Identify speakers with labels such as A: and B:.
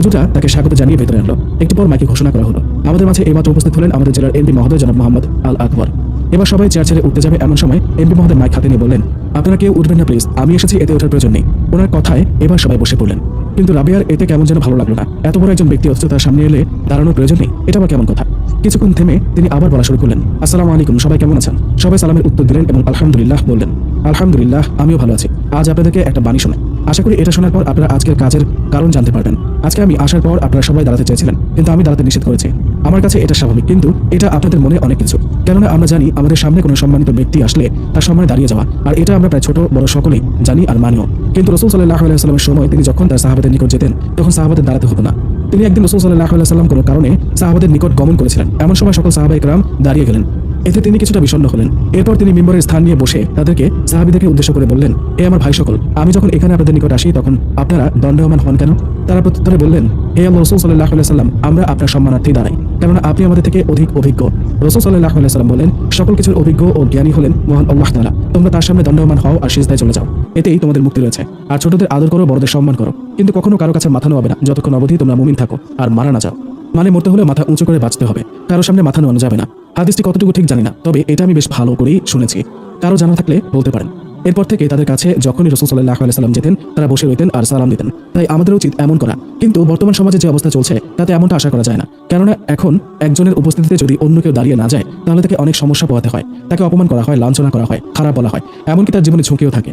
A: জুটা তাকে স্বাগত জানিয়ে ভেতরে আনলো। একটু পর মাইকে ঘোষণা করা হলো। আমাদের মাঝে এবার উপস্থিত হলেন আমাদের জেলার এমপি মহোদয় জনাব মোহাম্মদ আল আকবর। এবার সবাই চেয়ার ছেড়ে উঠতে যাবে এমন সময় এমপি মহোদয় মাইক হাতে নিয়ে বললেন, আপনারা কেউ উঠবেন না, প্লিজ। আমি এসেছি, এতে ওঠার প্রয়োজন নেই। ওনার কথায় এবার সবাই বসে পড়লেন। কিন্তু রাবিয়ার এতে কেমন যেন ভালো লাগল না। এত বড় একজন ব্যক্তি অথচ তার সামনে এলে দাঁড়ানোর প্রয়োজন নেই। এটা আবার কেমন কথা? কিছুক্ষণ থেমে তিনি আবার বলা শুরু করলেন, আসসালামু আলাইকুম, সবাই কেমন আছেন? সবাই সালামের উত্তর দিলেন এবং আলহামদুলিল্লাহ বললেন, আলহামদুলিল্লাহ, আমিও ভালো আছি। আজ আপনাদেরকে একটা বাণী শোনাই। আশা করি এটা শোনার পর আপনারা আজকের কাজের কারণ জানতে পারবেন। আজকে আমি আসার পর আপনারা সবাই দাঁড়াতে চেয়েছিলেন, কিন্তু আমি দাঁড়াতে নিষেধ করেছি। আমার কাছে এটা স্বাভাবিক, কিন্তু এটা আপনাদের মনে অনেক কিছু। কেননা আমরা জানি আমাদের সামনে কোনো সম্মানিত ব্যক্তি আসলে তার সামনে দাঁড়িয়ে যাওয়া, আর এটা আমরা প্রায় ছোট, বড় সকলেই জানি আর মানিও। কিন্তু রসুল সাল্লাহ আলাইসাল্লামের সময় তিনি যখন তার সাহাবাদের নিকট যেতেন, তখন সাহাবাদের দাঁড়াতে হতো না। তিনি একদিন রসুল সাল্লাহ আলাইসাল্লাম কোনো কারণে সাহাবাদের নিকট গমন করেছিলেন। এমন সময় সকল সাহাবা ইকরাম দাঁড়িয়ে গেলেন। এতে তিনি কিছুটা বিষণ্ণ হলেন। এরপর তিনি মিম্বরের স্থান নিয়ে বসে তাদেরকে সাহাবিদেরকে উদ্দেশ্য করে বললেন, এ আমার ভাই সকল আমি যখন এখানে আপনাদের নিকট আসি, তখন আপনারা দণ্ডমান হন কেন? তারা প্রত্যুত্তরে বললেন, হে আল্লাহ, রসুল সাল্লাহ সাল্লাম আমরা আপনার সম্মানার্থী দাঁড়াই। কেননা আপনি আমাদের থেকে অধিক অভিজ্ঞ। রসুল সাল্লাহ সাল্লাম বলেন সকল কিছুর অভিজ্ঞ ও জ্ঞানী হলেন মহান আল্লাহ তালা তোমরা তার সামনে দণ্ডমান হও আর সিজদায় চলে যাও। এতেই তোমাদের মুক্তি রয়েছে। আর ছোটদের আদর করো, বড়দের সম্মান করো। কিন্তু কখনো কারও কাছে মাথা নোয়াবে না। যতক্ষণ অবধি তোমরা মুমিন থাকো, আর মারা না যাও। মানে মরতে হলে মাথা উঁচু করে বাঁচতে হবে। কারও সামনে মাথা নোয়ানো যাবে না। হাদিসটি কতটুকু ঠিক জানি না, তবে এটা আমি বেশ ভালো করেই শুনেছি। কারও জানা থাকলে বলতে পারেন। এরপর থেকে তাদের কাছে যখনই রসুল সাল্লাহ সাল্লাম যেতেন, তারা বসে রইতেন আর সালাম দিতেন। তাই আমাদের উচিত এমন করা। কিন্তু বর্তমান সমাজে যে অবস্থা চলছে, তাতে এমনটা আশা করা যায় না। কেননা এখন একজনের উপস্থিতিতে যদি অন্য কেউ দাঁড়িয়ে না যায়, তাহলে তাকে অনেক সমস্যা পোহাতে হয়। তাকে অপমান করা হয়, লাঞ্ছনা করা হয়, খারাপ বলা হয়। এমনকি তার জীবনে ঝুঁকিও থাকে।